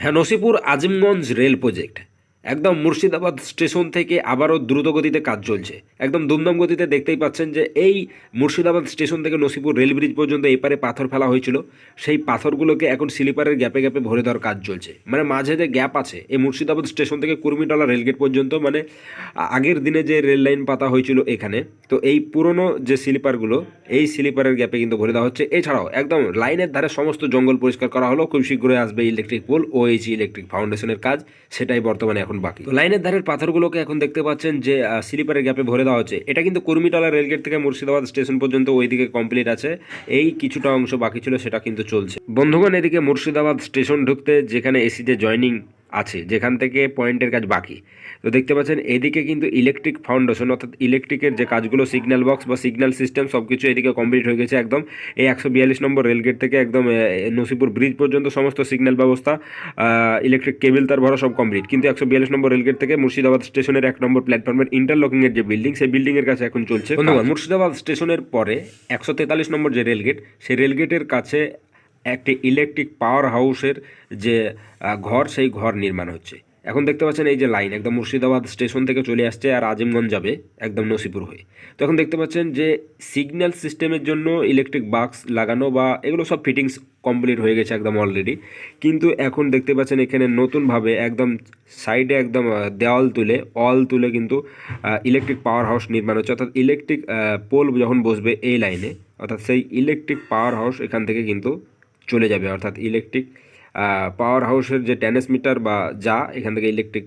হ্যাঁ Nasipur Azimganj rail project. একদম Murshidabad station থেকে আবারও দ্রুত গতিতে কাজ চলছে। একদম দুমদম গতিতে দেখতেই পাচ্ছেন যে এই মুর্শিদাবাদ স্টেশন থেকে নসিপুর রেল ব্রিজ পর্যন্ত এপারে পাথর ফেলা হয়েছিল। সেই পাথরগুলোকে এখন স্লিপারের গ্যাপে গ্যাপে ভরে দেওয়ার কাজ চলছে। মানে মাঝে যে গ্যাপ আছে, এই মুর্শিদাবাদ স্টেশন থেকে কুর্মিটলা রেলগেট পর্যন্ত মানে আগের দিনে যে রেল লাইন পাতা হয়েছিল এখানে, তো এই পুরনো যে স্লিপারগুলো, এই স্লিপারের গ্যাপে কিন্তু ভরে দেওয়া হচ্ছে। এছাড়াও একদম লাইনের ধারে সমস্ত জঙ্গল পরিষ্কার করা হলো, খুব শীঘ্রই আসবে ইলেকট্রিক পোল ও এইচ ইলেকট্রিক ফাউন্ডেশনের কাজ, সেটাই বর্তমানে এখন বাকি। তো লাইনের ধারের পাথরগুলোকে এখন দেখতে পাচ্ছেন যে স্লিপারের গ্যাপে ভরে দেওয়া হচ্ছে। এটা কিন্তু কুর্মিটলা রেলগেট থেকে মুর্শিদাবাদ স্টেশন পর্যন্ত ওইদিকে কমপ্লিট আছে। এই কিছুটা অংশ বাকি ছিল, সেটা কিন্তু চলছে। বন্ধুগণ, এদিকে মুর্শিদাবাদ স্টেশন ঢুকতে যেখানে এসিতে জয়নিং আছে যেখান থেকে পয়েন্টের কাজ বাকি। তো দেখতে পাচ্ছেন এদিকে কিন্তু ইলেকট্রিক ফাউন্ডেশন অর্থাৎ ইলেকট্রিকের যে কাজগুলো সিগন্যাল বক্স বা সিগন্যাল সিস্টেম সব কিছু এদিকে কমপ্লিট হয়ে গেছে একদম। এই একশো বিয়াল্লিশ নম্বর রেলগেট থেকে একদম নসিপুর ব্রিজ পর্যন্ত সমস্ত সিগন্যাল ব্যবস্থা ইলেকট্রিক কেবিল তার ভরা সব কমপ্লিট কিন্তু একশো বিয়াল্লিশ নম্বর রেলগেট থেকে মুর্শিদাবাদ স্টেশনের এক নম্বর প্ল্যাটফর্মের ইন্টারলকিংয়ের যে বিল্ডিং সেই বিল্ডিংয়ের কাছে এখন চলছে মুর্শিদাবাদ স্টেশনের পরে একশো তেতাল্লিশ নম্বর যে রেলগেট সেই রেলগেটের কাছে একটি ইলেকট্রিক পাওয়ার হাউসের যে ঘর, সেই ঘর নির্মাণ হচ্ছে। এখন দেখতে পাচ্ছেন এই যে লাইন একদম মুর্শিদাবাদ স্টেশন থেকে চলে আসছে আর আজিমগঞ্জ যাবে একদম নসিপুর হয়ে। তো এখন দেখতে পাচ্ছেন যে সিগন্যাল সিস্টেমের জন্য ইলেকট্রিক বাক্স লাগানো বা এগুলো সব ফিটিংস কমপ্লিট হয়ে গেছে একদম অলরেডি কিন্তু এখন দেখতে পাচ্ছেন এখানে নতুনভাবে একদম সাইডে একদম দেওয়াল তুলে অল তুলে কিন্তু ইলেকট্রিক পাওয়ার হাউস নির্মাণ হচ্ছে। অর্থাৎ ইলেকট্রিক পোল যখন বসবে এই লাইনে অর্থাৎ সেই ইলেকট্রিক পাওয়ার হাউস এখান থেকে কিন্তু চলে যাবে, অর্থাৎ ইলেকট্রিক পাওয়ার হাউসের যে ট্যানেসমিটার বা যা এখান থেকে ইলেকট্রিক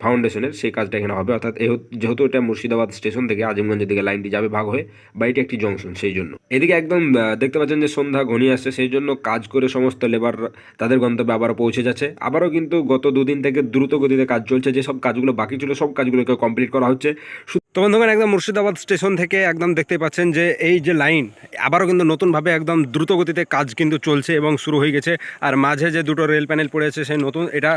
ফাউন্ডেশনের সেই কাজটা এখানে হবে। অর্থাৎ যেহেতু এটা মুর্শিদাবাদ স্টেশন থেকে আজিমগঞ্জের দিকে লাইনটি যাবে ভাগ হয়ে, বা এটি একটি জংশন সেই জন্য। এদিকে একদম দেখতে পাচ্ছেন যে সন্ধ্যা ঘনিয়ে আসছে, সেই জন্য কাজ করে সমস্ত লেবার তাদের গন্তব্যে আবারও পৌঁছে যাচ্ছে। আবারও কিন্তু গত দুদিন থেকে দ্রুত গতিতে কাজ চলছে, যে সব কাজগুলো বাকি ছিল, সব কাজগুলোকে কমপ্লিট করা হচ্ছে। তো বন্ধুগণ, একদম মুর্শিদাবাদ স্টেশন থেকে একদম দেখতে পাচ্ছেন যে এই যে লাইন, আবারও কিন্তু নতুনভাবে একদম দ্রুত গতিতে কাজ কিন্তু চলছে এবং শুরু হয়ে গেছে। আর মাঝে যে দুটো রেল প্যানেল পড়েছে সেই নতুন, এটা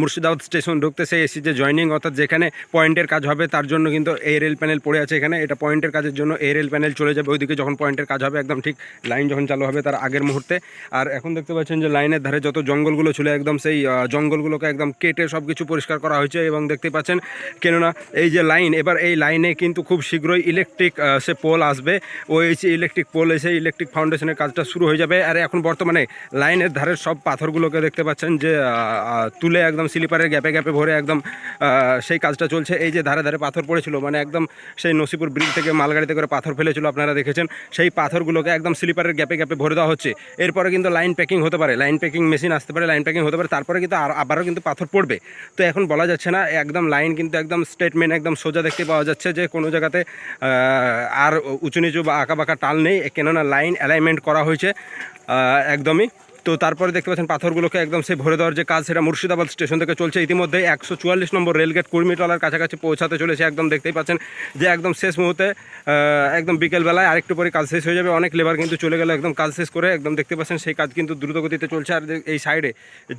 মুর্শিদাবাদ স্টেশন ঢুকতে সেই এসি যে জয়নিং, অর্থাৎ যেখানে পয়েন্টের কাজ হবে, তার জন্য কিন্তু এই রেল প্যানেল পড়ে আছে এখানে। এটা পয়েন্টের কাজের জন্য এই রেল প্যানেল চলে যাবে। ওইদিকে যখন পয়েন্টের কাজ হবে, একদম ঠিক লাইন যখন চালু হবে, তার আগের মুহূর্তে। আর এখন দেখতে পাচ্ছেন যে লাইনের ধারে যত জঙ্গলগুলো ছিল, একদম সেই জঙ্গলগুলোকে একদম কেটে সব কিছু পরিষ্কার করা হয়েছে এবং দেখতে পাচ্ছেন, কেননা এই যে লাইন, এবার এই লাইনে কিন্তু খুব শীঘ্রই ইলেকট্রিক সে পোল আসবে। ওই যে ইলেকট্রিক পোল এসে ইলেকট্রিক ফাউন্ডেশনের কাজটা শুরু হয়ে যাবে। আর এখন বর্তমানে লাইনের ধারের সব পাথরগুলোকে দেখতে পাচ্ছেন যে তুলে একদম স্লিপারের গ্যাপে গ্যাপে ভরে একদম সেই কাজটা চলছে। এই যে ধারে ধারে পাথর পড়েছিল মানে একদম সেই নসিপুর ব্রিজ থেকে মালগাড়িতে করে পাথর ফেলেছিল, আপনারা দেখেছেন। সেই পাথরগুলোকে একদম স্লিপারের গ্যাপে গ্যাপে ভরে দেওয়া হচ্ছে। এরপরে কিন্তু লাইন প্যাকিং হতে পারে লাইন প্যাকিং মেশিন আসতে পারে লাইন প্যাকিং হতে পারে। তারপরে কিন্তু আবারও কিন্তু পাথর পড়বে। তো এখন বলা যাচ্ছে না, একদম লাইন কিন্তু একদম স্টেটমেন্ট একদম সোজা দেখতে পাওয়া যাচ্ছে। যে কোনো জায়গাতে আর উঁচু নিচু বা আঁকা বাঁকা টাল নেই, কেননা লাইন অ্যালাইনমেন্ট করা হয়েছে একদমই। তো তারপরে দেখতে পাচ্ছেন পাথরগুলোকে একদম সে ভরে দেওয়ার যে কাজ সেটা মুর্শিদাবাদ স্টেশন থেকে চলছে। ইতিমধ্যে একশো চুয়াল্লিশ নম্বর রেলগেট কুর্মিটলার কাছাকাছি পৌঁছাতে চলেছে। একদম দেখতেই পাচ্ছেন যে একদম শেষ মুহূর্তে একদম বিকেলবেলায় আরেকটু পরে কাজ শেষ হয়ে যাবে। অনেক লেবার কিন্তু চলে গেল একদম কাজ শেষ করে। একদম দেখতে পাচ্ছেন সেই কাজ কিন্তু দ্রুতগতিতে চলছে। আর এই সাইডে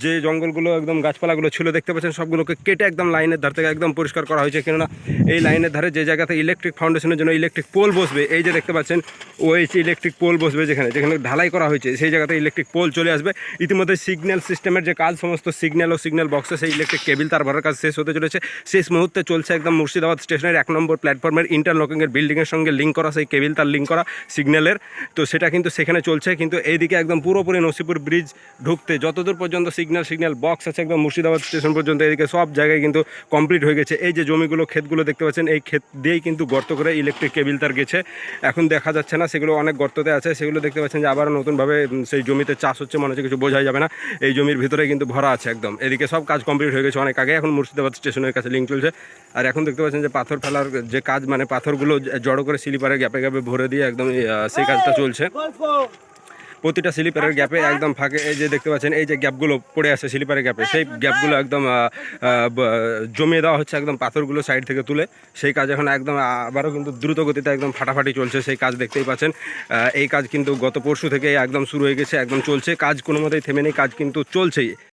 যে জঙ্গলগুলো, একদম গাছপালাগুলো ছিল, দেখতে পাচ্ছেন সবগুলোকে কেটে একদম লাইনের ধার থেকে একদম পরিষ্কার করা হয়েছে। কেননা এই লাইনের ধারে যে জায়গাতে ইলেকট্রিক ফাউন্ডেশনের জন্য ইলেকট্রিক পোল বসবে, এই যে দেখতে পাচ্ছেন ওএইচ ইলেকট্রিক পোল বসবে যেখানে যেখানে ঢালাই করা হয়েছে, সেই জায়গাতে ইলেকট্রিক পোল চলে আসবে। ইতিমধ্যে সিগন্যাল সিস্টেমের যে কাজ, সমস্ত সিগন্যাল ও সিগন্যাল বক্সে সেই ইলেকট্রিক কেবিল তার ভরার কাজ শেষ হতে চলেছে। শেষ মুহূর্তে চলছে একদম মুর্শিদাবাদ স্টেশনের এক নম্বর প্ল্যাটফর্মের ইন্টারলকিংয়ের বিল্ডিংয়ের সঙ্গে লিঙ্ক করা, সেই কেবিল তার লিঙ্ক করা সিগন্যালের তো সেটা কিন্তু সেখানে চলছে, কিন্তু এইদিকে একদম পুরোপুরি নসিপুর ব্রিজ ঢুকতে, যতদূর পর্যন্ত সিগন্যাল সিগন্যাল বক্স আছে একদম মুর্শিদাবাদ স্টেশন পর্যন্ত এদিকে সব জায়গায় কিন্তু কমপ্লিট হয়ে গেছে। এই যে জমিগুলো, ক্ষেতগুলো দেখতে পাচ্ছেন, এই ক্ষেত দিয়েই কিন্তু গর্ত করে ইলেকট্রিক কেবিল তার গেছে। এখন দেখা যাচ্ছে না, সেগুলো অনেক গর্ততে আছে। সেগুলো দেখতে পাচ্ছেন যে আবার নতুনভাবে সেই জমিতে চাষ হচ্ছে। মনে হচ্ছে কিছু বোঝাই যাবে না। এই জমির ভিতরে কিন্তু ভরা আছে একদম। এদিকে সব কাজ কমপ্লিট হয়ে গেছে অনেক আগে, এখন মুর্শিদাবাদ স্টেশনের কাছে লিঙ্ক চলছে। আর এখন দেখতে পাচ্ছেন যে পাথর ফেলার যে কাজ মানে পাথরগুলো জড়ো করে স্লিপারে গ্যাপে গ্যাপে ভরে দিয়ে একদম সেই কাজটা চলছে। প্রতিটা স্লিপারের গ্যাপে একদম ফাঁকে এই যে দেখতে পাচ্ছেন এই যে গ্যাপগুলো পড়ে আছে স্লিপারের গ্যাপে সেই গ্যাপগুলো একদম জমিয়ে দেওয়া হচ্ছে একদম পাথরগুলো সাইড থেকে তুলে। সেই কাজ এখন একদম আবারও কিন্তু দ্রুত গতিতে একদম ফাটাফাটি চলছে সেই কাজ দেখতেই পাচ্ছেন। এই কাজ কিন্তু গত পরশু থেকে একদম শুরু হয়ে গেছে একদম চলছে। কাজ কোনো মতেই থেমে নেই কাজ কিন্তু চলছেই।